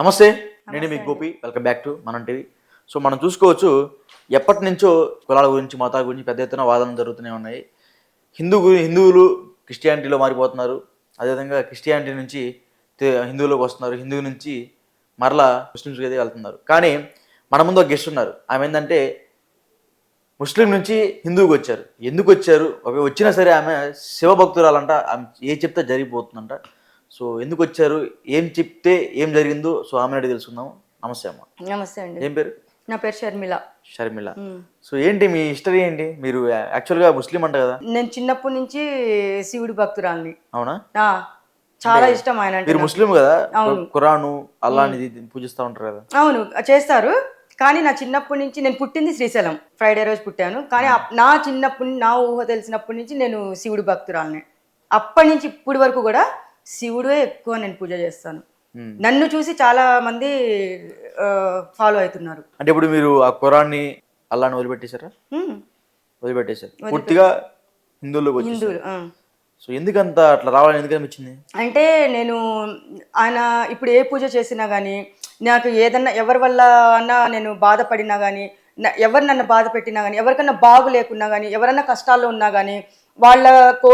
నమస్తే నేను మీ Gopi. Welcome back to Manam TV so మనం చూసుకోవచ్చు ఎప్పటి నుంచో కులాల గురించి మతాల గురించి పెద్ద ఎత్తున వాదనలు జరుగుతూనే ఉన్నాయి. హిందూ హిందువులు క్రిస్టియానిటీలో మారిపోతున్నారు. అదేవిధంగా క్రిస్టియానిటీ నుంచి హిందువులోకి వస్తున్నారు. హిందువు నుంచి మరలా ముస్లిమ్స్కి అయితే వెళ్తున్నారు. కానీ మన ముందు ఒక గెస్ట్ ఉన్నారు. ఆమె ఏంటంటే ముస్లిం నుంచి హిందువుకి వచ్చారు. ఎందుకు వచ్చారు? ఒక వచ్చినా సరే ఆమె శివభక్తురాలంట. ఆమె ఏ చెప్తే జరిగిపోతుందంట. సో ఎందుకు వచ్చారు ఏం చెప్తే ఏం జరిగిందో సో ఆమె అడిగి తెలుసుకుందాము నమస్తే అమ్మ. నమస్తే అండి. ఏం పేరు? నా పేరు షర్మిల. షర్మిల. సో ఏంటి మీ హిస్టరీ ఏంటి? మీరు యాక్చువల్గా ముస్లిం అంట కదా? నేను చిన్నప్పటి నుంచి శివుడి భక్తురాల్ని. అవునా? ఆ, చాలా ఇష్టం ఆయన అంటే మీరు ముస్లిం కదా. ఖురాను అల్లాని పూజిస్తూ ఉంటారు కదా? అవును చేస్తారు. కానీ నా చిన్నప్పటి నుంచి నేను పుట్టింది శ్రీశైలం. ఫ్రైడే రోజు పుట్టాను. కానీ నా చిన్నప్పటి నుంచి నా ఊహ తెలిసినప్పటి నుంచి నేను శివుడి భక్తురాల్ని. అప్పటి నుంచి ఇప్పటి వరకు కూడా శివుడే ఎక్కువ నేను పూజ చేస్తాను. నన్ను చూసి చాలా మంది ఫాలో అవుతున్నారు. అంటే ఇప్పుడు మీరు ఆ ఖురాన్ని అల్లాని వదిలిపెట్టేశారా. వదిలిపెట్టేశారు. పూర్తిగా హిందువులు ఆ. సో ఎందుకంత అట్లా రావాలని ఎందుకు అనిపించింది? అంటే నేను ఆయన ఇప్పుడు ఏ పూజ చేసినా కానీ నాకు ఏదన్నా ఎవరి వల్ల అన్నా నేను బాధపడినా కానీ ఎవరు నన్ను బాధ పెట్టినా కానీ ఎవరికన్నా బాగు లేకున్నా కానీ ఎవరన్నా కష్టాల్లో ఉన్నా కానీ వాళ్ళ కో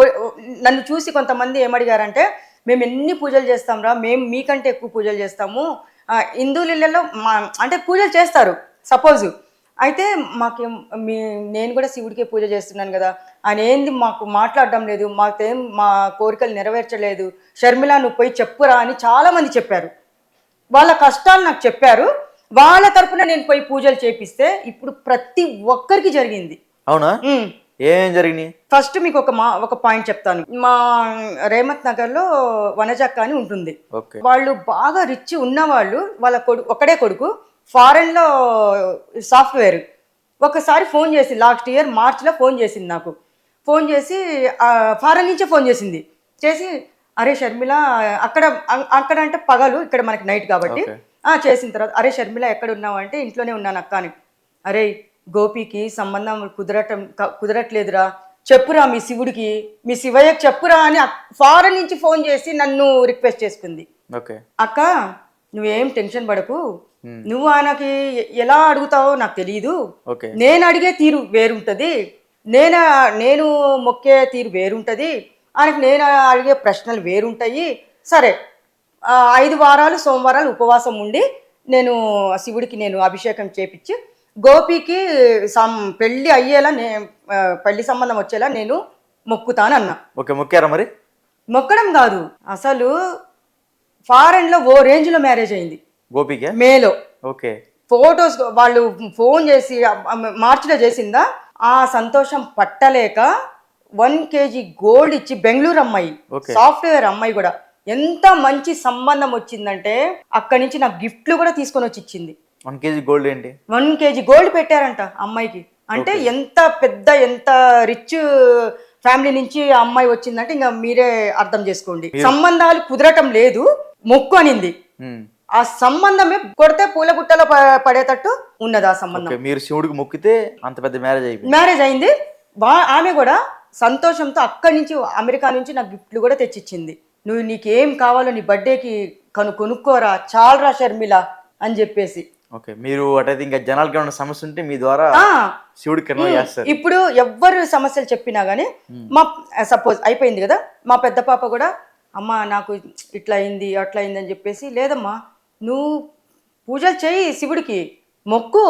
నన్ను చూసి కొంతమంది ఏమడిగారంటే మేము ఎన్ని పూజలు చేస్తాంరా మేము మీకంటే ఎక్కువ పూజలు చేస్తాము. హిందువులలో మా అంటే పూజలు చేస్తారు సపోజు. అయితే మాకేం మీ నేను కూడా శివుడికే పూజ చేస్తున్నాను కదా ఆయన ఏంది మాకు మాట్లాడడం లేదు మాకేం మా కోరికలు నెరవేర్చలేదు షర్మిల నువ్వు పోయి చెప్పురా అని చాలా మంది చెప్పారు. వాళ్ళ కష్టాలు నాకు చెప్పారు. వాళ్ళ తరపున నేను పోయి పూజలు చేపిస్తే ఇప్పుడు ప్రతి ఒక్కరికి జరిగింది. అవునా. ఏం జరిగినాయి? ఫస్ట్ మీకు ఒక మా ఒక పాయింట్ చెప్తాను. మా రేమత్ నగర్లో వనజక్క అని ఉంటుంది. వాళ్ళు బాగా రిచ్ ఉన్నవాళ్ళు వాళ్ళ కొడుకు ఒకడే కొడుకు ఫారెన్లో సాఫ్ట్వేర్ ఒకసారి ఫోన్ చేసి లాస్ట్ ఇయర్ మార్చ్లో ఫోన్ చేసింది నాకు. ఫోన్ చేసి ఫారెన్ నుంచే ఫోన్ చేసింది. చేసి అరే షర్మిల అక్కడ అక్కడ అంటే పగలు ఇక్కడ మనకి నైట్ కాబట్టి. చేసిన తర్వాత అరే షర్మిల ఎక్కడ ఉన్నావు అంటే ఇంట్లోనే ఉన్నాను అక్క అని. అరే గోపికి సంబంధం కుదరటం కుదరట్లేదురా. చెప్పురా మీ శివుడికి. మీ శివయ్యకి చెప్పురా అని ఫారెన్ నుంచి ఫోన్ చేసి నన్ను రిక్వెస్ట్ చేసుకుంది. ఓకే. అక్క నువ్వేం టెన్షన్ పడకు. నువ్వు ఆయనకి ఎలా అడుగుతావో నాకు తెలియదు నేను అడిగే తీరు వేరుంటది. నేను నేను మొక్కే తీరు వేరుంటది. ఆయనకు నేను అడిగే ప్రశ్నలు వేరుంటాయి. సరే ఐదు వారాలు సోమవారాలు ఉపవాసం ఉండి నేను శివుడికి నేను అభిషేకం చేపించి గోపికి సం పెళ్ళి అయ్యేలా నే పెళ్ళి సంబంధం వచ్చేలా నేను మొక్కుతానన్నా. ఓకే మొక్కారా మరి? మొక్కడం కాదు. అసలు ఫారెన్లో ఓ రేంజ్లో మ్యారేజ్ అయింది. గోపికే? మేలో. ఓకే. ఫొటోస్ వాళ్ళు ఫోన్ చేసి మార్చిలో చేసిందా? ఆ సంతోషం పట్టలేక వన్ కేజీ గోల్డ్ ఇచ్చి బెంగళూరు అమ్మాయి. సాఫ్ట్వేర్ అమ్మాయి కూడా. ఎంత మంచి సంబంధం వచ్చిందంటే అక్కడి నుంచి నాకు గిఫ్ట్లు కూడా తీసుకొని వచ్చి ఇచ్చింది. వన్ కేజీ గోల్డ్ ఏంటి? వన్ కేజీ గోల్డ్ పెట్టారంట అమ్మాయికి. అంటే ఎంత పెద్ద ఎంత రిచ్ ఫ్యామిలీ నుంచి ఆ అమ్మాయి వచ్చిందంటే ఇంకా మీరే అర్థం చేసుకోండి. సంబంధాలు కుదరటం లేదు మొక్కు అనింది. ఆ సంబంధమే కొడితే పూల గుట్టలో పడేటట్టు ఉన్నది ఆ సంబంధం. మీరు శివుడికి మొక్కితే అంత పెద్ద మ్యారేజ్ అయిపోయింది. మ్యారేజ్ అయింది. ఆమె కూడా సంతోషంతో అక్కడి నుంచి అమెరికా నుంచి నాకు గిఫ్ట్లు కూడా తెచ్చిచ్చింది. నువ్వు నీకేం కావాలో నీ బర్త్డేకి కను కొనుక్కోరా చాలరా షర్మిల అని చెప్పేసి. ఓకే మీరు అటైతే ఇంకా జనాలకి ఏమైనా సమస్య ఉంటే మీ ద్వారా శివుడికి చేస్తారు. ఇప్పుడు ఎవ్వరు సమస్యలు చెప్పినా కానీ మా సపోజ్ అయిపోయింది కదా మా పెద్ద పాప కూడా అమ్మ నాకు ఇట్లా అయింది అట్లా అయింది అని చెప్పేసి లేదమ్మా నువ్వు పూజలు చేయి శివుడికి మొక్కు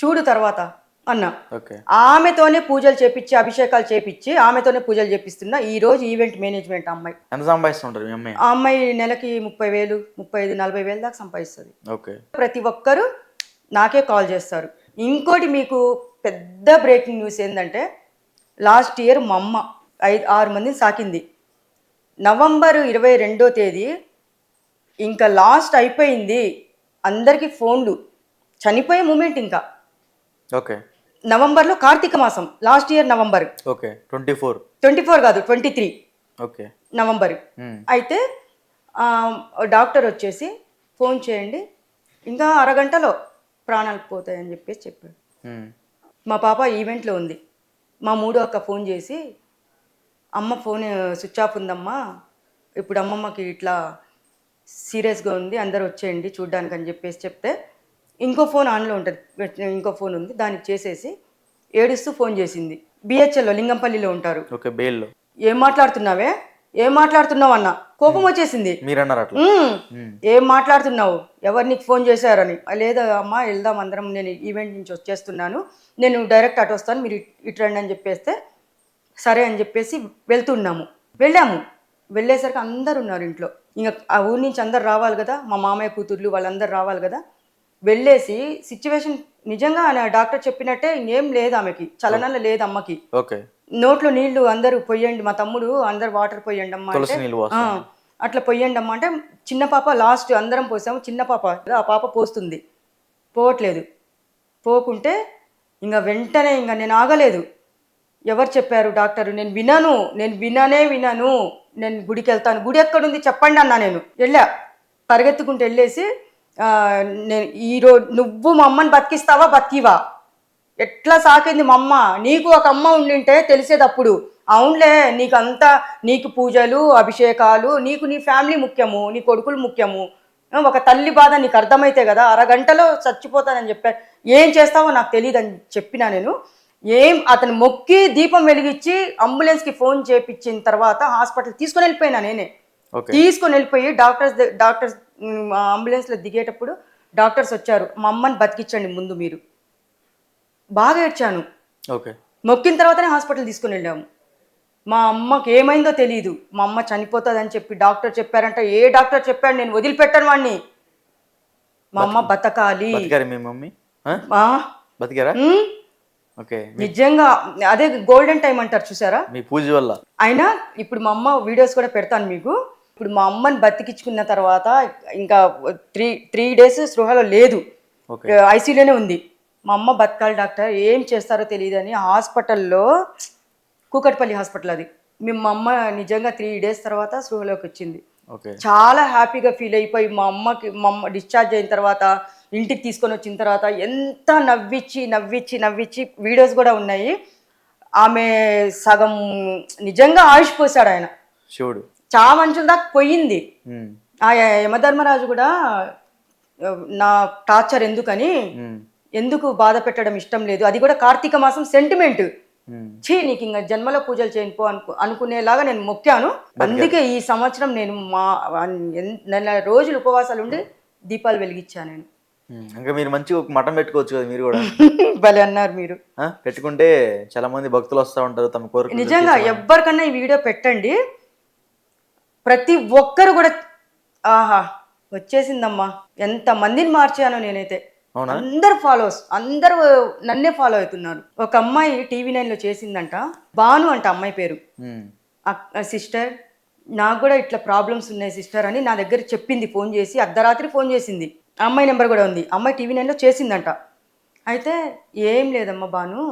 చూడు తర్వాత అన్నా. ఓకే. ఆమెతోనే పూజలు చేపించి అభిషేకాలు చేపించి ఆమెతోనే పూజలు చేపిస్తున్నా ఈ రోజు ఈవెంట్ మేనేజ్మెంట్ అమ్మాయి. ఎంత సంపాదిస్తుంటారు మీ అమ్మాయి? ఆ అమ్మాయి నెలకి ముప్పై వేలు ముప్పై ఐదు నలభై వేలు దాకా సంపాదిస్తుంది. ఓకే. ప్రతి ఒక్కరూ నాకే కాల్ చేస్తారు. ఇంకోటి మీకు పెద్ద బ్రేకింగ్ న్యూస్ ఏంటంటే లాస్ట్ ఇయర్ మా అమ్మ ఐదు ఆరు మందిని సాకింది. నవంబర్ ఇరవై రెండో తేదీ ఇంకా లాస్ట్ అయిపోయింది అందరికీ ఫోన్లు. చనిపోయే మూమెంట్ ఇంకా. ఓకే. నవంబర్లో కార్తీక మాసం last year November. Okay twenty four. Twenty four కాదు ట్వంటీ త్రీ. ఓకే. నవంబర్. అయితే డాక్టర్ వచ్చేసి ఫోన్ చేయండి. ఇంకా అరగంటలో ప్రాణాలు పోతాయని చెప్పేసి చెప్పాడు. మా పాప ఈవెంట్లో ఉంది. మా మూడో అక్క ఫోన్ చేసి అమ్మ ఫోన్ స్విచ్ ఆఫ్ ఉందమ్మా. ఇప్పుడు అమ్మమ్మకి ఇట్లా సీరియస్గా ఉంది అందరు వచ్చేయండి చూడ్డానికి అని చెప్పేసి చెప్తే ఇంకో ఫోన్ ఆన్లో ఉంటుంది. ఇంకో ఫోన్ ఉంది. దానికి చేసేసి ఏడుస్తూ ఫోన్ చేసింది. బిహెచ్ఎల్లో లింగంపల్లిలో ఉంటారు. ఓకే బెయిల్లో ఏం మాట్లాడుతున్నావే? ఏం మాట్లాడుతున్నావు అన్న? కోపం వచ్చేసింది. మీరు అన్నారు అట్లా. "ఉమ్, మ్మ్. ఏం మాట్లాడుతున్నావు? ఎవరు నీకు ఫోన్ చేశారని? లేదా అమ్మా వెళ్దాం అందరం నేను ఈవెంట్ నుంచి వచ్చేస్తున్నాను. నేను డైరెక్ట్ అటు వస్తాను మీరు ఇట్- రండి అని చెప్పేస్తే సరే అని చెప్పేసి వెళ్తున్నాము. వెళ్ళాము. వెళ్ళేసరికి అందరు ఉన్నారు ఇంట్లో. ఇంకా ఆ ఊరి నుంచి అందరు రావాలి కదా మా మామయ్య కూతుర్లు వాళ్ళందరూ రావాలి కదా. వెళ్ళేసి సిచ్యువేషన్ నిజంగా ఆయన డాక్టర్ చెప్పినట్టే ఇంకేం లేదు ఆమెకి. చలనాలు లేదు అమ్మకి. ఓకే. నోట్లో నీళ్ళు అందరూ పొయ్యండి మా తమ్ముడు అందరు వాటర్ పొయ్యండి అమ్మ తులసి అంటే. నీళ్ళు ఆ, పోస్తాం అట్లా పొయ్యండి అమ్మ అంటే చిన్న పాప లాస్ట్ అందరం పోసాము చిన్న పాప ఆ పాప పోస్తుంది. పోవట్లేదు. పోకుంటే ఇంకా వెంటనే ఇంకా నేను ఆగలేదు. ఎవరు చెప్పారు డాక్టర్? నేను వినను నేను విననే వినను. నేను గుడికి వెళ్తాను. గుడి ఎక్కడుంది చెప్పండి అన్నా నేను. వెళ్ళా. పరిగెత్తుకుంటూ వెళ్ళేసి ఆ, నేను ఈరోజు నువ్వు మా అమ్మని బతికిస్తావా బతికివా? ఎట్లా సాకింది మా అమ్మ? నీకు ఒక అమ్మ ఉండింటే తెలిసేటప్పుడు అవునులే నీకు అంతా నీకు పూజలు అభిషేకాలు నీకు నీ ఫ్యామిలీ ముఖ్యము నీ కొడుకులు ముఖ్యము. ఒక తల్లి బాధ నీకు అర్థమైతే కదా అరగంటలో చచ్చిపోతానని చెప్పాను ఏం చేస్తావో నాకు తెలియదు అని చెప్పినా నేను. ఏం అతను మొక్కి దీపం వెలిగించి అంబులెన్స్కి ఫోన్ చేపించిన తర్వాత హాస్పిటల్ తీసుకొని వెళ్ళిపోయినా నేనే. తీసుకొని వెళ్ళిపోయి డాక్టర్స్ డాక్టర్స్ అంబులెన్స్లో దిగేటప్పుడు డాక్టర్స్ వచ్చారు. మా అమ్మని బతికించండి ముందు మీరు. బాగా ఏడ్చాను. ఓకే. మొక్కిన తర్వాతనే హాస్పిటల్ తీసుకుని వెళ్ళాము మా అమ్మకి ఏమైందో తెలియదు మా అమ్మ చనిపోతుందని చెప్పి డాక్టర్ చెప్పారంట. ఏ డాక్టర్ చెప్పాడు? నేను వదిలిపెట్టాను వాడిని మా అమ్మ బతకాలి. మీ మమ్మీ? బతికారా? ఓకే. నిజంగా అదే గోల్డెన్ టైం అంటారు చూసారా? మీ పూజ వల్ల. అయినా ఇప్పుడు మా అమ్మ వీడియోస్ కూడా పెడతాను మీకు. ఇప్పుడు మా అమ్మని బతికించుకున్న తర్వాత ఇంకా త్రీ త్రీ డేస్ స్పృహలో లేదు. ఓకే. ఐసీయూలోనే ఉంది. మా అమ్మ బతకాలి డాక్టర్ ఏం చేస్తారో తెలియదు అని హాస్పిటల్లో కూకట్పల్లి హాస్పిటల్ అది. మేము మా అమ్మ నిజంగా త్రీ డేస్ తర్వాత స్పృహలోకి వచ్చింది. ఓకే. చాలా హ్యాపీగా ఫీల్ అయిపోయి మా అమ్మకి మా అమ్మ డిశ్చార్జ్ అయిన తర్వాత ఇంటికి తీసుకొని వచ్చిన తర్వాత ఎంత నవ్విచ్చి నవ్విచ్చి నవ్విచ్చి వీడియోస్ కూడా ఉన్నాయి. ఆమె సగం నిజంగా ఆయుష్ పోసాడు ఆయన. శివుడు చా మనుషుల దాకా పోయింది. ఆ యమధర్మరాజు కూడా నా టార్చర్ ఎందుకని ఎందుకు బాధ పెట్టడం ఇష్టం లేదు? అది కూడా కార్తీక మాసం సెంటిమెంట్. ఛీ నీకు ఇంకా జన్మలో పూజలు చేయనుకో అనుకు అనుకునేలాగా నేను మొక్కాను. అందుకే ఈ సంవత్సరం నేను మా నెల రోజులు ఉపవాసాలు ఉండి దీపాలు వెలిగించాను నేను. ఇంకా మీరు మంచిగా ఒక మటన్ పెట్టుకోవచ్చు కదా మీరు కూడా. భలే అన్నారు మీరు? పెట్టుకుంటే చాలా మంది భక్తులు వస్తూ ఉంటారు తమ కోరిక నిజంగా ఎవరికన్నా ఈ వీడియో పెట్టండి. ప్రతి ఒక్కరు కూడా ఆహా వచ్చేసిందమ్మా. ఎంత మందిని మార్చానో నేనైతే. అందరు ఫాలోవర్స్ అందరూ నన్నే ఫాలో అవుతున్నారు. ఒక అమ్మాయి టీవీ నైన్లో చేసిందంట బాను అంట అమ్మాయి పేరు. సిస్టర్ నాకు కూడా ఇట్లా ప్రాబ్లమ్స్ ఉన్నాయి సిస్టర్ అని నా దగ్గర చెప్పింది ఫోన్ చేసి అర్ధరాత్రి ఫోన్ చేసింది. అమ్మాయి నెంబర్ కూడా ఉంది అమ్మాయి టీవీ నైన్లో చేసిందంట. అయితే ఏం లేదమ్మా బాను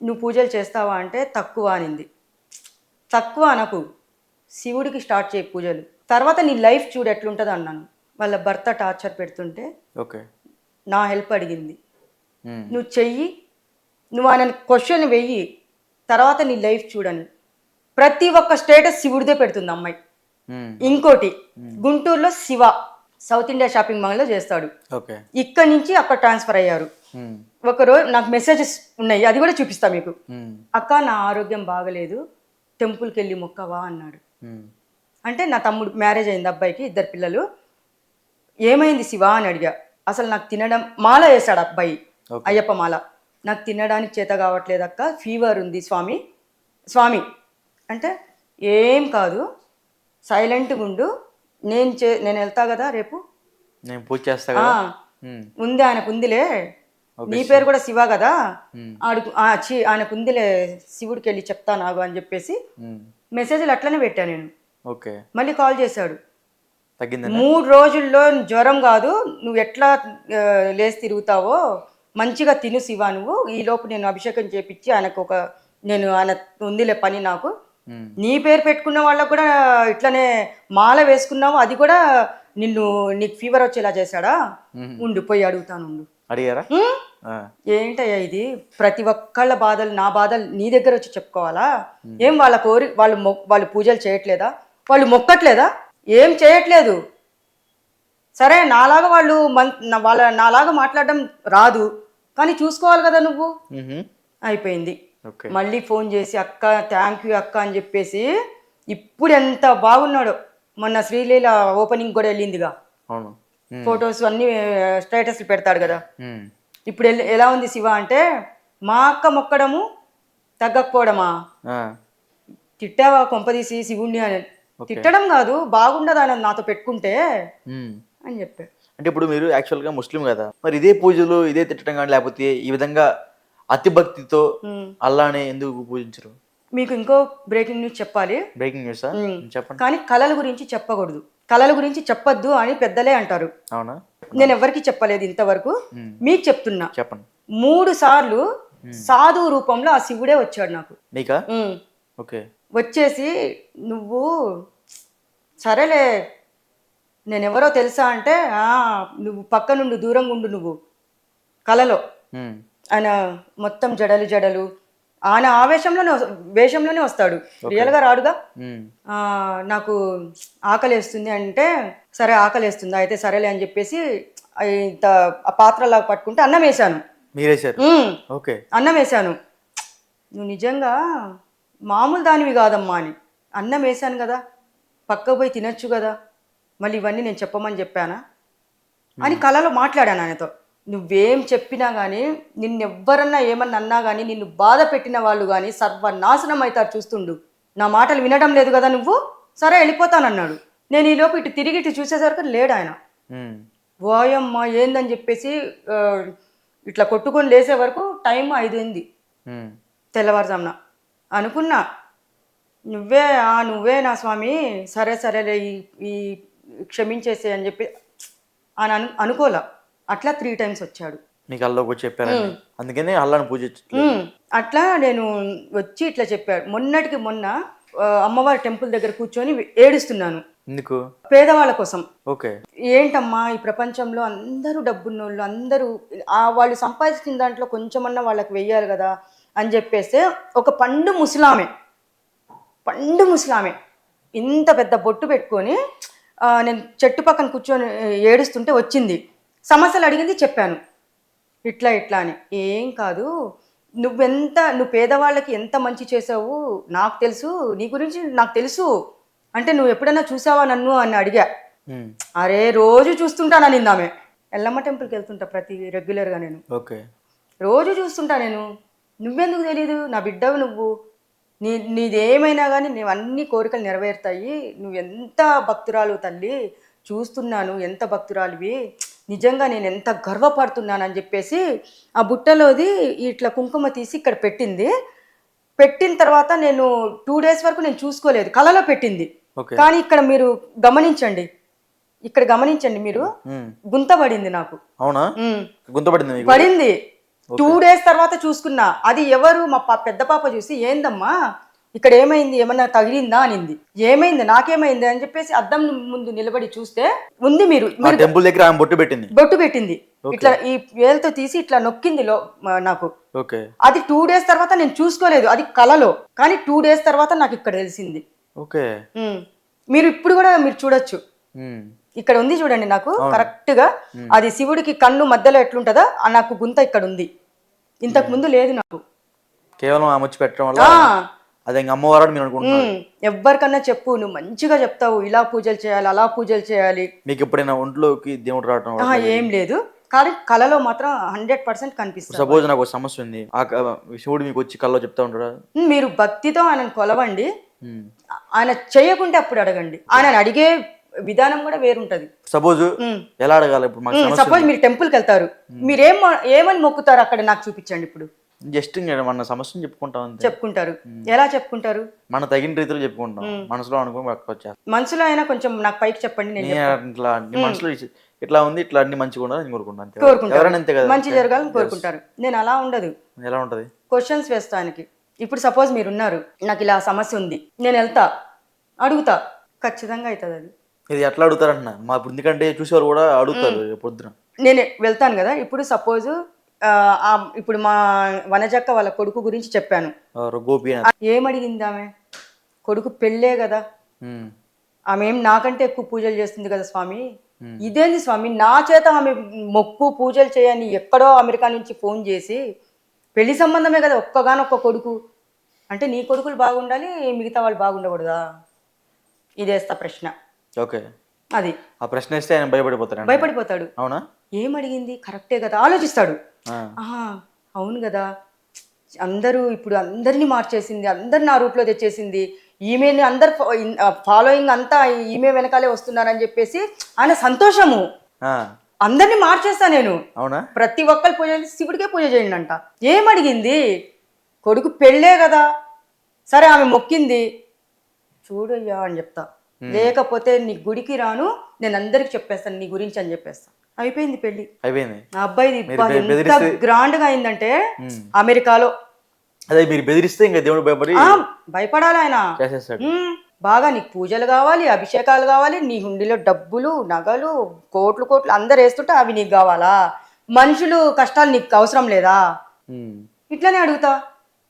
నువ్వు పూజలు చేస్తావా అంటే తక్కువ అనింది. తక్కువ అనకు శివుడికి స్టార్ట్ చేయి పూజలు. తర్వాత నీ లైఫ్ చూడు ఎట్లుంటుంది అన్నాను. వాళ్ళ భర్త టార్చర్ పెడుతుంటే ఓకే. నా హెల్ప్ అడిగింది. నువ్వు చెయ్యి నువ్వు ఆయన క్వశ్చన్ వెయ్యి తర్వాత నీ లైఫ్ చూడని. ప్రతి ఒక్క స్టేటస్ శివుడిదే పెడుతుంది అమ్మాయి. ఇంకోటి గుంటూరులో శివ సౌత్ ఇండియా షాపింగ్ మాల్లో చేస్తాడు. ఓకే. ఇక్కడి నుంచి అక్కడ ట్రాన్స్ఫర్ అయ్యారు. ఒకరోజు నాకు మెసేజెస్ ఉన్నాయి అది కూడా చూపిస్తా మీకు. అక్క నా ఆరోగ్యం బాగలేదు టెంపుల్కి వెళ్ళి మొక్కవా అన్నాడు. అంటే నా తమ్ముడు మ్యారేజ్ అయింది అబ్బాయికి ఇద్దరు పిల్లలు. ఏమైంది శివ అని అడిగా. అసలు నాకు తినడం మాల వేశాడు అబ్బాయి. అయ్యప్ప మాల. నాకు తినడానికి చేత కావట్లేదు అక్క ఫీవర్ ఉంది స్వామి స్వామి. అంటే ఏం కాదు సైలెంట్గా ఉండు నేను చే నేను వెళ్తా కదా రేపు. నేను పూజ చేస్తా ఉంది ఆయనకు ఉందిలే. నీ పేరు కూడా శివ కదా. ఉమ్, ఆడుకు ఆ, ఛీ ఆయనకు ఉందిలే శివుడికి వెళ్ళి చెప్తా నాగు అని చెప్పేసి మెసేజ్లు అట్లనే పెట్టా నేను. ఓకే. మళ్ళీ కాల్ చేశాడు. మూడు రోజుల్లో జ్వరం కాదు నువ్వు ఎట్లా లేచి తిరుగుతావో మంచిగా తిను శివ నువ్వు. ఈ లోపు నేను అభిషేకం చేపించి ఆయనకు ఒక నేను ఆయన ఉందిలే పని నాకు. నీ పేరు పెట్టుకున్న వాళ్ళకు కూడా ఇట్లనే మాల వేసుకున్నావు అది కూడా నిన్ను నీకు ఫీవర్ వచ్చేలా చేశాడా? మ్మ్. ఉండు పోయి అడుగుతాను ఉండు. అడిగారా? "ఉమ్, ఆ, ఏంటయ్యా ఇది? ప్రతి ఒక్కళ్ళ బాధలు నా బాధలు నీ దగ్గర వచ్చి చెప్పుకోవాలా? ఏం వాళ్ళ కోరి వాళ్ళు వాళ్ళు పూజలు చేయట్లేదా? వాళ్ళు మొక్కట్లేదా? ఏం చేయట్లేదు. సరే నాలాగా వాళ్ళు వాళ్ళ నాలాగా మాట్లాడడం రాదు. కానీ చూసుకోవాలి కదా నువ్వు. అయిపోయింది. మళ్ళీ ఫోన్ చేసి అక్క థ్యాంక్ యూ అక్క అని చెప్పేసి ఇప్పుడు ఎంత బాగున్నాడో. మొన్న శ్రీలీల ఓపెనింగ్ కూడా వెళ్ళిందిగా. ఫొటోస్ అన్ని స్టేటస్లు పెడతాడు కదా. ఇప్పుడు ఎల్- ఉంది శివ అంటే మా అక్క మొక్కడము తగ్గకపోవడమా. తిట్టావా కొంపదీసి శివుణ్ణి అని. తిట్టడం కాదు బాగుండదు ఆయన నాతో పెట్టుకుంటే. అని చెప్పాడు అంటే ఇప్పుడు మీరు యాక్చువల్గా ముస్లిం కదా మరి ఇదే పూజలు ఇదే తిట్టడం కానీ లేకపోతే ఈ విధంగా అతి భక్తితో. అల్లాని ఎందుకు పూజించరు? మీకు ఇంకో బ్రేకింగ్ న్యూస్ చెప్పాలి. బ్రేకింగ్ న్యూసా. చెప్పండి. కానీ కళల గురించి చెప్పకూడదు. కళల గురించి చెప్పొద్దు అని పెద్దలే అంటారు. అవునా? నేను ఎవరికి చెప్పలేదు ఇంతవరకు. మీకు చెప్తున్నా. చెప్పండి. మూడు సార్లు సాధువు రూపంలో ఆ శివుడే వచ్చాడు నాకు. నీకా. ఓకే. వచ్చేసి నువ్వు సరేలే నేనెవరో తెలుసా అంటే "ఆ, నువ్వు పక్క నుండి దూరంగా ఉండు నువ్వు కలలో. ఆయన మొత్తం జడలు జడలు ఆయన ఆవేశంలోనే వేషంలోనే వస్తాడు. రియల్గా రాడుగా? నాకు ఆకలేస్తుంది అంటే సరే ఆకలేస్తుందా అయితే సరేలే అని చెప్పేసి ఇంత ఆ పాత్రలాగా పట్టుకుంటే అన్నం వేశాను. అన్నం వేశాను. నువ్వు నిజంగా మామూలు దానివి కాదమ్మా అని. అన్నం వేశాను కదా పక్కకు పోయి తినొచ్చు కదా మళ్ళీ ఇవన్నీ నేను చెప్పమని చెప్పానా? అని కళలో మాట్లాడాను ఆయనతో. నువ్వేం చెప్పినా కానీ నిన్నెవ్వరన్నా ఏమన్నా అన్నా కానీ నిన్ను బాధ పెట్టిన వాళ్ళు కానీ సర్వనాశనం అవుతారు చూస్తుండు. నా మాటలు వినడం లేదు కదా నువ్వు? సరే వెళ్ళిపోతానన్నాడు. నేను ఈలోపు ఇటు తిరిగి ఇటు చూసేసరికి లేడు ఆయన. వాయమ్మ ఏందని చెప్పేసి ఇట్లా కొట్టుకొని లేసే వరకు టైం ఐదు అయింది. తెల్లవారుజామున. అనుకున్నా. నువ్వే ఆ నువ్వే నా స్వామి సరే సరేలే ఈ ఈ క్షమించేసే అని చెప్పి అని అను అనుకోలా. అట్లా త్రీ టైమ్స్ వచ్చాడు. నీకు అల్లోకి వచ్చి చెప్పారండి అందుకనే అల్లాని ఉమ్, అట్లా నేను వచ్చి ఇట్లా చెప్పాడు. మొన్నటికి మొన్న అమ్మవారి టెంపుల్ దగ్గర కూర్చొని ఏడుస్తున్నాను. ఎందుకు? పేదవాళ్ళ కోసం. ఓకే. ఏంటమ్మా ఈ ప్రపంచంలో అందరూ డబ్బున్నోళ్ళు అందరూ ఆ వాళ్ళు సంపాదించిన దాంట్లో కొంచెమన్నా వాళ్ళకి వెయ్యాలి కదా. అని చెప్పేస్తే ఒక పండు ముసలామె. పండు ముసలామె. ఇంత పెద్ద బొట్టు పెట్టుకొని నేను చెట్టు పక్కన కూర్చొని ఏడుస్తుంటే వచ్చింది. సమస్యలు అడిగింది చెప్పాను. ఇట్లా ఇట్లా అని. ఏం కాదు. నువ్వెంత నువ్వు పేదవాళ్ళకి ఎంత మంచి చేసావు నాకు తెలుసు. నీ గురించి నాకు తెలుసు. అంటే నువ్వు ఎప్పుడైనా చూసావా నన్ను అని అడిగా. అరే రోజు చూస్తుంటాను నిన్న ఆమె ఎల్లమ్మ టెంపుల్కి వెళ్తుంటా ప్రతి రెగ్యులర్గా నేను. ఓకే. రోజు చూస్తుంటా నేను. నువ్వెందుకు తెలీదు? నా బిడ్డవు నువ్వు. నీ నీదేమైనా కానీ నీవు అన్ని కోరికలు నెరవేరుతాయి. నువ్వు ఎంత భక్తురాలు తల్లి? చూస్తున్నాను ఎంత భక్తురాలివి. నిజంగా నేను ఎంత గర్వపడుతున్నానని చెప్పేసి ఆ బుట్టలోది ఇట్లా కుంకుమ తీసి ఇక్కడ పెట్టింది. పెట్టిన తర్వాత నేను టూ డేస్ వరకు నేను చూసుకోలేదు. కలలో పెట్టింది. కానీ ఇక్కడ మీరు గమనించండి. ఇక్కడ గమనించండి మీరు. గుంత పడింది నాకు. అవునా? మీకు? పడింది. టూ డేస్ తర్వాత చూసుకున్నా. అది ఎవరు? మా పా- పెద్ద పాప చూసి ఏందమ్మా? ఇక్కడ ఏమైంది? ఏమన్నా తగిలిందా? అనింది. ఏమైంది? నాకేమైంది? అని చెప్పేసి అద్దం ముందు నిలబడి చూస్తే ఉంది మీరు. టెంపుల్ దగ్గర ఆమె బొట్టు పెట్టింది. బొట్టు పెట్టింది. ఇట్లా ఈ వేలతో తీసి ఇట్లా నొక్కింది లో నాకు. ఓకే. అది టూ డేస్ తర్వాత నేను చూసుకోలేదు. అది కలలో. కానీ టూ డేస్ తర్వాత నాకు ఇక్కడ తెలిసింది. ఓకే. మీరు ఇప్పుడు కూడా మీరు చూడొచ్చు. ఇక్కడ ఉంది చూడండి నాకు కరెక్ట్గా అది శివుడికి కన్ను మధ్యలో ఎట్లుంటదో ఆ నాకు గుంత ఇక్కడ ఉంది. ఇంతకు ముందు లేదు నాకు. కేవలం ఆమె వచ్చి పెట్టడం వల్ల అది అమ్మవారు మీరు అనుకుంటున్నారు. ఉమ్, ఎవ్వరికన్నా చెప్పు నువ్వు మంచిగా చెప్తావు ఇలా పూజలు చేయాలి అలా పూజలు చేయాలి. మీకు ఎప్పుడైనా ఒంట్లోకి దేవుడు రావడం ఏం లేదు. కానీ కళలో మాత్రం హండ్రెడ్ పర్సెంట్ కనిపిస్తుంది సపోజ్ నాకు సమస్య ఉంది. ఆ శివుడు మీకు వచ్చి కల్లో చెప్తా ఉంటాడా? మీరు భక్తితో ఆయనను కొలవండి. ఆయన చేయకుంటే అప్పుడు అడగండి. ఆయన అడిగే విధానం కూడా వేరుంటది. సపోజ్. ఎలా అడగాలి ఇప్పుడు సపోజ్ మీరు టెంపుల్కి వెళ్తారు. మీరేం ఏమని మొక్కుతారు అక్కడ నాకు చూపించండి ఇప్పుడు? జస్ట్ మన సమస్యను చెప్పుకుంటాం చెప్పుకుంటారు. ఎలా చెప్పుకుంటారు? మన తగిన రీతిలో చెప్పుకుంటాం. మనసులో అనుకుని వచ్చేస్తాం మనసులో అయినా కొంచెం నాకు పైకి చెప్పండి నేను ఇట్లా మనసులో ఇట్లా ఉంది ఇట్లా అన్ని మంచిగా ఉండాలని కోరుకుంటాను అంతే. కదా? మంచి జరగాలని కోరుకుంటారు. నేను అలా ఉండదు. ఎలా ఉంటది? క్వశ్చన్స్ వేస్తానికి. ఇప్పుడు సపోజ్ మీరు ఉన్నారు. నాకు ఇలా సమస్య ఉంది. నేను వెళ్తా. అడుగుతా. ఖచ్చితంగా అవుతుంది అది. ఇది ఎట్లా అడుగుతారంటున్నా? మా ఎందుకంటే చూసేవారు కూడా అడుగుతారు పొద్దున. నేను వెళ్తాను కదా. ఇప్పుడు సపోజ్ ఇప్పుడు మా వనజక్క వాళ్ళ కొడుకు గురించి చెప్పాను. గోపి ఏమడిగింది ఆమె? కొడుకు పెళ్ళే కదా. ఆమె ఏం నాకంటే ఎక్కువ పూజలు చేస్తుంది కదా స్వామి? ఇదేంది స్వామి? నా చేత ఆమె మొక్కు పూజలు చేయని ఎక్కడో అమెరికా నుంచి ఫోన్ చేసి పెళ్ళి సంబంధమే కదా ఒక్కగానొక్క కొడుకు. అంటే నీ కొడుకులు బాగుండాలి మిగతా వాళ్ళు బాగుండకూడదా? ఇదేస్తా ప్రశ్న. ఓకే. అది. ఆ ప్రశ్న ఇస్తే ఆయన భయపడిపోతాడు భయపడిపోతాడు. అవునా? ఏం అడిగింది? కరెక్టే కదా. ఆలోచిస్తాడు. ఆ, ఆహా అవును కదా. అందరూ ఇప్పుడు అందరినీ మార్చేసింది అందరు నా రూట్లో తెచ్చేసింది. ఈమెని అందరు ఫాలోయింగ్ అంతా ఈమె వెనకాలే వస్తున్నారని చెప్పేసి ఆయన సంతోషము. ఆ, అందరినీ మార్చేస్తా నేను. అవునా? ప్రతి ఒక్కరు పూజ చేసి శివుడికే పూజ చేయండి అంట ఏం అడిగింది? కొడుకు పెళ్ళే కదా. సరే ఆమె మొక్కింది. చూడయ్యా అని చెప్తా. లేకపోతే నీ గుడికి రాను నేను అందరికి చెప్పేస్తాను నీ గురించి అని చెప్పేస్తా అయిపోయింది పెళ్ళి. అయిపోయింది. నా అబ్బాయిది మీరు బె- ఎంత బెదిరిస్తే- గ్రాండ్గా అయిందంటే అమెరికాలో. అదే మీరు బెదిరిస్తే ఇంకా దేవుడు భయపడి భయపడాలి ఆయన. బాగా నీకు పూజలు కావాలి అభిషేకాలు కావాలి నీ హుండీలో డబ్బులు నగలు కోట్లు కోట్లు అందరు వేస్తుంటే అవి నీకు కావాలా? మనుషులు కష్టాలు నీకు అవసరం లేదా? ఇట్లనే అడుగుతా.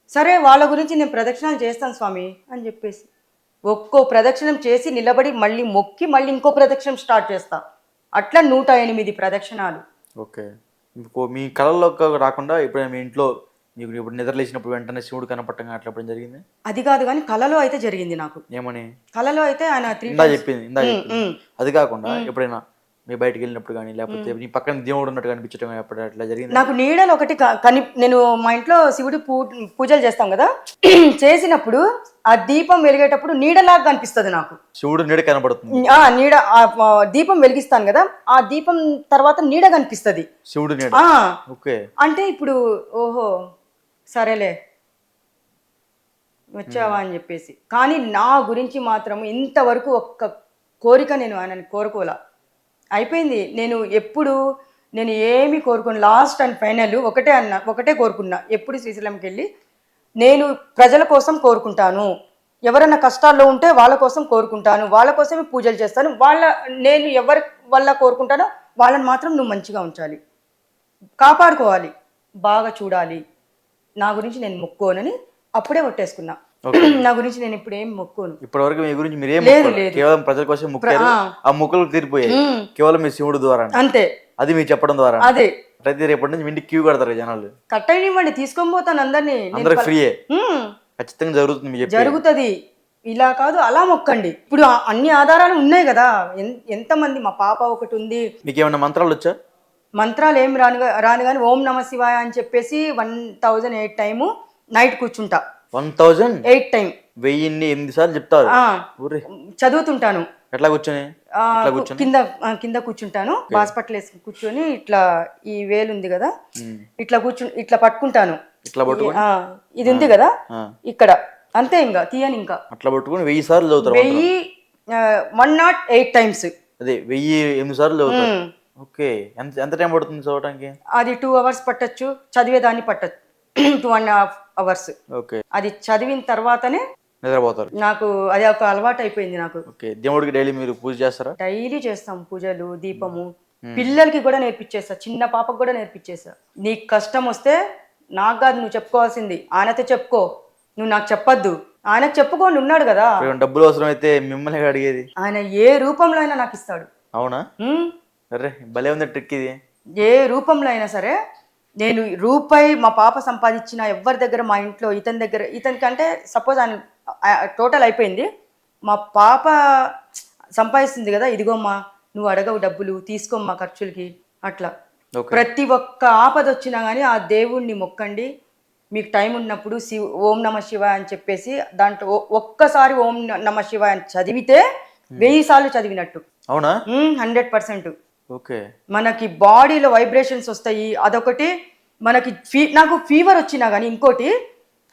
సరే వాళ్ళ గురించి నేను ప్రదక్షిణాలు చేస్తాను స్వామి అని చెప్పేసి. ఒక్కో ప్రదక్షిణం చేసి నిలబడి మళ్ళీ మొక్కి మళ్ళీ ఇంకో ప్రదక్షిణం స్టార్ట్ చేస్తా. అట్లా నూట ఎనిమిది ప్రదక్షిణాలు. ఓకే. మీ కళల్లో రాకుండా ఎప్పుడైనా మీ ఇంట్లో మీకు ఇప్పుడు నిద్రలేసినప్పుడు వెంటనే శివుడు కనపట్టంగా అట్లా జరిగింది? అది కాదు కానీ కళలో అయితే జరిగింది నాకు. ఏమని? కళలో అయితే ఆయన చెప్పింది. అది కాకుండా ఎప్పుడైనా మీ బయటికి వెళ్ళినప్పుడు కానీ లేకపోతే నీ పక్కన దేవుడు ఉన్నట్టు కనిపించడం కానీ ఎప్పుడు అట్లా జరిగింది? నాకు నీడలు ఒకటి కని నేను మా ఇంట్లో శివుడి పూ పూజలు చేస్తాం కదా చేసినప్పుడు ఆ దీపం వెలిగేటప్పుడు నీడలాగా కనిపిస్తుంది నాకు. శివుడు నీడ కనపడుతుంది ఆ నీడ దీపం వెలిగిస్తాను కదా ఆ దీపం తర్వాత నీడ కనిపిస్తుంది. శివుడు నీడ. ఓకే. అంటే ఇప్పుడు ఓహో సరేలే వచ్చావా అని చెప్పేసి. కానీ నా గురించి మాత్రం ఇంతవరకు ఒక్క కోరిక నేను ఆయనని కోరుకోలా. అయిపోయింది. నేను ఎప్పుడు నేను ఏమి కోరుకోను. లాస్ట్ అండ్ ఫైనల్ ఒకటే అన్న ఒకటే కోరుకున్నా. ఎప్పుడు శ్రీశైలంకి వెళ్ళి నేను ప్రజల కోసం కోరుకుంటాను. ఎవరైనా కష్టాల్లో ఉంటే వాళ్ళ కోసం కోరుకుంటాను. వాళ్ళ కోసమే పూజలు చేస్తాను. వాళ్ళ నేను ఎవరి వల్ల కోరుకుంటానో వాళ్ళని మాత్రం నువ్వు మంచిగా ఉంచాలి. కాపాడుకోవాలి. బాగా చూడాలి. నా గురించి నేను మొక్కోనని అప్పుడే కొట్టేసుకున్నా నా గురించి నేను ఇప్పుడు ఏం మొక్కోను. ఇప్పటి వరకు మీ గురించి మీరు ఏం. కేవలం ప్రజల కోసం ముక్కారు. ఆ. ముక్కలు తీరిపోయాయి. కేవలం మీ శివుడు ద్వారా. అంతే. అది మీరు చెప్పడం ద్వారా. అదే. ప్రతి రేపటి నుంచి ఇంటికి క్యూ కడతారు జనాలు. కట్టనివ్వండి తీసుకొని పోతాను అందరినీ. నేను అందరికి ఫ్రీయే. ఖచ్చితంగా జరుగుతుంది జరుగుతుంది. ఇలా కాదు అలా మొక్కండి. ఇప్పుడు అన్ని ఆధారాలు ఉన్నాయి కదా. ఎన్- ఎంతమంది మా పాప ఒకటి ఉంది. మీకు ఏమైనా మంత్రాలు వచ్చా? మంత్రాలు ఏం రాను రాను కానీ ఓం నమ శివాయ అని చెప్పేసి one thousand eight time night కూర్చుంటా. One thousand? Eight time. వెయ్యిన్ని ఎనిమిది సార్లు చెప్తారు. చదువుతుంటాను. ఎట్లా కూర్చొని? కింద కింద కూర్చుంటాను. బాస్పట్లు వేసుకుని కూర్చొని ఇట్లా ఈ వేలు ఉంది కదా. ఇట్లా కూర్చు ఇట్లా పట్టుకుంటాను. ఇట్లా ఇది ఉంది కదా. ఇక్కడ. అంతే ఇంకా తీయని ఇంకా. అట్లా పట్టుకొని వెయ్యి సార్లు చదువుతారు వెయ్యి వన్ నాట్ ఎయిట్ టైమ్స్. అదే వెయ్యి ఎనిమిది సార్లు చదువుతారు. ఓకే. ఎంత ఎంత టైం పడుతుంది చదవడానికి అది టూ అవర్స్ పట్టచ్చు. చదివేదాన్ని పట్టచ్చు. Two and half hours okay. అది చదివిన తర్వాతనే నిద్రపోతారు. నాకు అది ఒక అలవాటు అయిపోయింది నాకు. ఓకే. దేవుడికి డైలీ మీరు పూజ చేస్తారా? డైలీ చేస్తాం పూజలు దీపము. పిల్లలకి కూడా నేర్పించేస్తా. చిన్న పాపకు కూడా నేర్పించేస్తా. నీకు కష్టం వస్తే నాకు కాదు నువ్వు చెప్పుకోవాల్సింది. ఆయనతో చెప్పుకో. నువ్వు నాకు చెప్పొద్దు. ఆయనకు చెప్పుకోండి ఉన్నాడు కదా. డబ్బులు అవసరం అయితే మిమ్మల్ని అడిగేది. ఆయన ఏ రూపంలో అయినా నాకు ఇస్తాడు. అవునా? అరే భలే ఉంది ట్రిక్ ఇది. ఏ రూపంలో అయినా సరే నేను రూపాయి మా పాప సంపాదించిన ఎవరి దగ్గర మా ఇంట్లో ఇతని దగ్గర ఇతనికి అంటే సపోజ్ ఆయన టోటల్ అయిపోయింది. మా పాప సంపాదిస్తుంది కదా ఇదిగోమ్మా నువ్వు అడగవు డబ్బులు తీసుకోమ్మా ఖర్చులకి అట్లా. ప్రతి ఒక్క ఆపద వచ్చినా కానీ ఆ దేవుణ్ణి మొక్కండి. మీకు టైం ఉన్నప్పుడు శివ ఓం నమ శివ అని చెప్పేసి దాంట్లో ఒక్కసారి ఓం నమ శివ అని చదివితే వెయ్యి సార్లు చదివినట్టు. అవునా? Hundred percent. ఓకే. మనకి బాడీలో వైబ్రేషన్స్ వస్తాయి అదొకటి. మనకి ఫీ నాకు ఫీవర్ వచ్చినా కానీ ఇంకోటి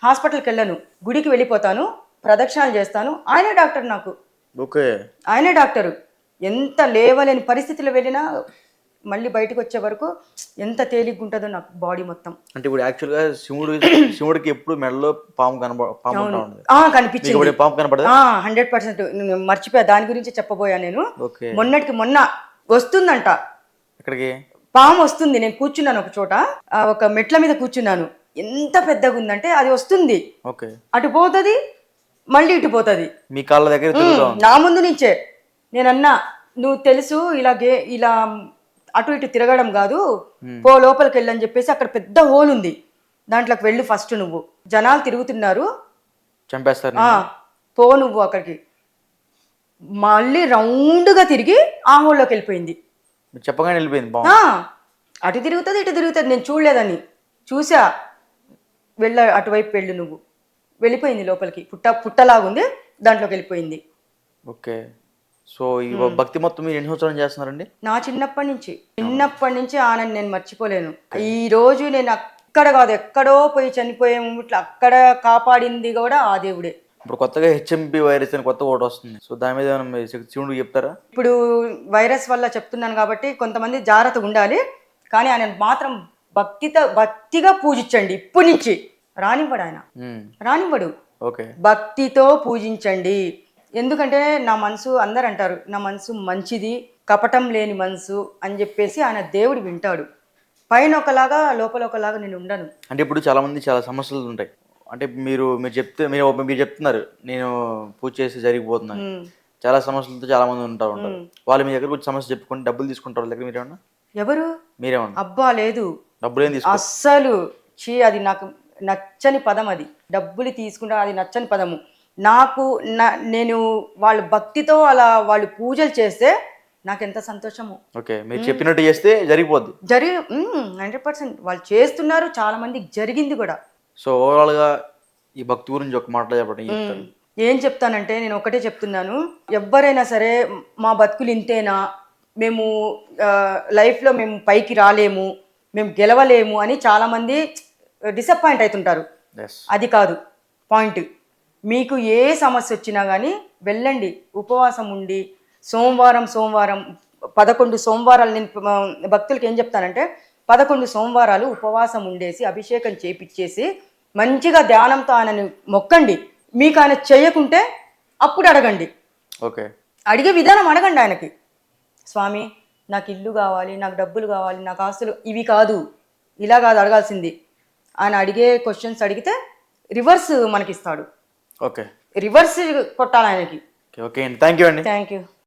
హాస్పిటల్కి వెళ్ళను గుడికి వెళ్ళిపోతాను ప్రదక్షిణాలు చేస్తాను. ఆయనే డాక్టర్ నాకు. ఓకే. ఆయనే డాక్టరు. ఎంత లేవలేని పరిస్థితిలో వెళ్ళినా మళ్ళీ బయటకు వచ్చే వరకు ఎంత తేలిగ్గా ఉంటుందో నాకు బాడీ మొత్తం. అంటే ఇప్పుడు యాక్చువల్గా శివుడు శివుడికి ఎప్పుడు మెడలో పాము కనబ పాము ఉంటా ఉండదు. ఆ మీకు కనిపించింది పాము కనపడదా హండ్రెడ్ పర్సెంట్. మర్చిపోయా దాని గురించి చెప్పబోయా నేను. మొన్నటికి మొన్న వస్తుందంట. ఎక్కడికి? పాము వస్తుంది. నేను కూర్చున్నాను ఒక చోట. ఒక మెట్ల మీద కూర్చున్నాను. ఎంత పెద్దగా ఉందంటే అది వస్తుంది. ఓకే. అటు పోతుంది మళ్ళీ ఇటు పోతుంది. మీ కాళ్ళ దగ్గర నా ముందు నుంచే. నేనన్నా నువ్వు తెలుసు ఇలాగే ఇలా అటు ఇటు తిరగడం కాదు. పో లోపలికి వెళ్ళని చెప్పేసి అక్కడ పెద్ద హోల్ ఉంది. దాంట్లోకి వెళ్ళు ఫస్ట్ నువ్వు. జనాలు తిరుగుతున్నారు. చంపేస్తారు పో నువ్వు అక్కడికి. మళ్ళీ రౌండ్గా తిరిగి ఆ హోల్లోకి వెళ్ళిపోయింది. మీరు చెప్పగానే వెళ్ళిపోయింది బాగుంది. ఆ, అటు తిరుగుతుంది ఇటు తిరుగుతుంది నేను చూడలేదని. చూసా వెళ్ళ అటువైపు వెళ్ళు నువ్వు. వెళ్ళిపోయింది లోపలికి పుట్ట పుట్టలాగుంది దాంట్లోకి వెళ్ళిపోయింది. ఓకే. సో ఈ భక్తి మొత్తం మీరు ఎన్ని సంవత్సరాలు చేస్తున్నారండి? నా చిన్నప్పటి నుంచి చిన్నప్పటి నుంచి ఆనంద్ నేను మర్చిపోలేను. ఈ రోజు నేను అక్కడ కాదు ఎక్కడో పోయి చనిపోయే ఇట్లా అక్కడ కాపాడింది కూడా ఆ దేవుడే. ఇప్పుడు కొత్తగా హెచ్ఎంపి వైరస్ అని కొత్త ఒకటి వస్తుంది. సో దాని మీద శివుడికి చెప్తారా? ఇప్పుడు వైరస్ వల్ల చెప్తున్నాను కాబట్టి కొంతమంది జాగ్రత్తగా ఉండాలి. కానీ ఆయన మాత్రం భక్తితో భక్తిగా పూజించండి. ఇప్పటి నుంచి. రానివ్వడు ఆయన. రానివ్వడు. ఓకే. భక్తితో పూజించండి. ఎందుకంటే నా మనసు అందరు అంటారు నా మనసు మంచిది కపటం లేని మనసు అని చెప్పేసి ఆయన దేవుడు వింటాడు. పైన ఒకలాగా లోపల ఒకలాగా నేను ఉండను. అంటే ఇప్పుడు చాలా మంది చాలా సమస్యలు ఉంటాయి. అంటే మీరు మీరు చెప్తే మీరు మీరు చెప్తున్నారు నేను పూజ చేసి జరిగిపోతున్నాను. చాలా సమస్యలతో చాలా మంది ఉంటారు. ఉంటారు వాళ్ళు మీ దగ్గర వచ్చి సమస్య చెప్పుకొని డబ్బులు తీసుకుంటారు దగ్గర మీరేమన్నా? ఎవరు? మీరేమన్నా? అబ్బా లేదు. డబ్బులు ఏం తీసుకో. అస్సలు. చీ అది నాకు నచ్చని పదం అది. డబ్బులు తీసుకుంటా అది నచ్చని పదము. నాకు నా నేను వాళ్ళ భక్తితో అలా వాళ్ళు పూజలు చేస్తే నాకు ఎంత సంతోషము. ఓకే మీరు చెప్పినట్టు చేస్తే జరిగిపోద్ది. జరి హండ్రెడ్ పర్సెంట్. వాళ్ళు చేస్తున్నారు చాలా మందికి జరిగింది కూడా. సో ఓవరాల్గా ఈ భక్తి గురించి ఒక మాట చెప్పండి ఏం చెప్తానంటే నేను ఒకటే చెప్తున్నాను. ఎవరైనా సరే మా బతుకులు ఇంతేనా? మేము లైఫ్లో మేము పైకి రాలేము మేము గెలవలేము అని చాలామంది డిసప్పాయింట్ అవుతుంటారు అది కాదు. పాయింట్. మీకు ఏ సమస్య వచ్చినా కానీ వెళ్ళండి. ఉపవాసం ఉండి సోమవారం సోమవారం పదకొండు సోమవారాలు నేను భక్తులకి ఏం చెప్తానంటే పదకొండు సోమవారాలు ఉపవాసం ఉండేసి అభిషేకం చేపిచ్చేసి మంచిగా ధ్యానంతో ఆయనని మొక్కండి. మీకు ఆయన చేయకుంటే అప్పుడు అడగండి. ఓకే. అడిగే విధానం అడగండి ఆయనకి. స్వామి నాకు ఇల్లు కావాలి నాకు డబ్బులు కావాలి నాకు ఆస్తులు ఇవి కాదు. ఇలా కాదు అడగాల్సింది. ఆయన అడిగే క్వశ్చన్స్ అడిగితే రివర్స్ మనకిస్తాడు. ఓకే. రివర్స్ కొట్టాలి ఆయనకి. ఓకే థ్యాంక్ యూ అండి. Thank you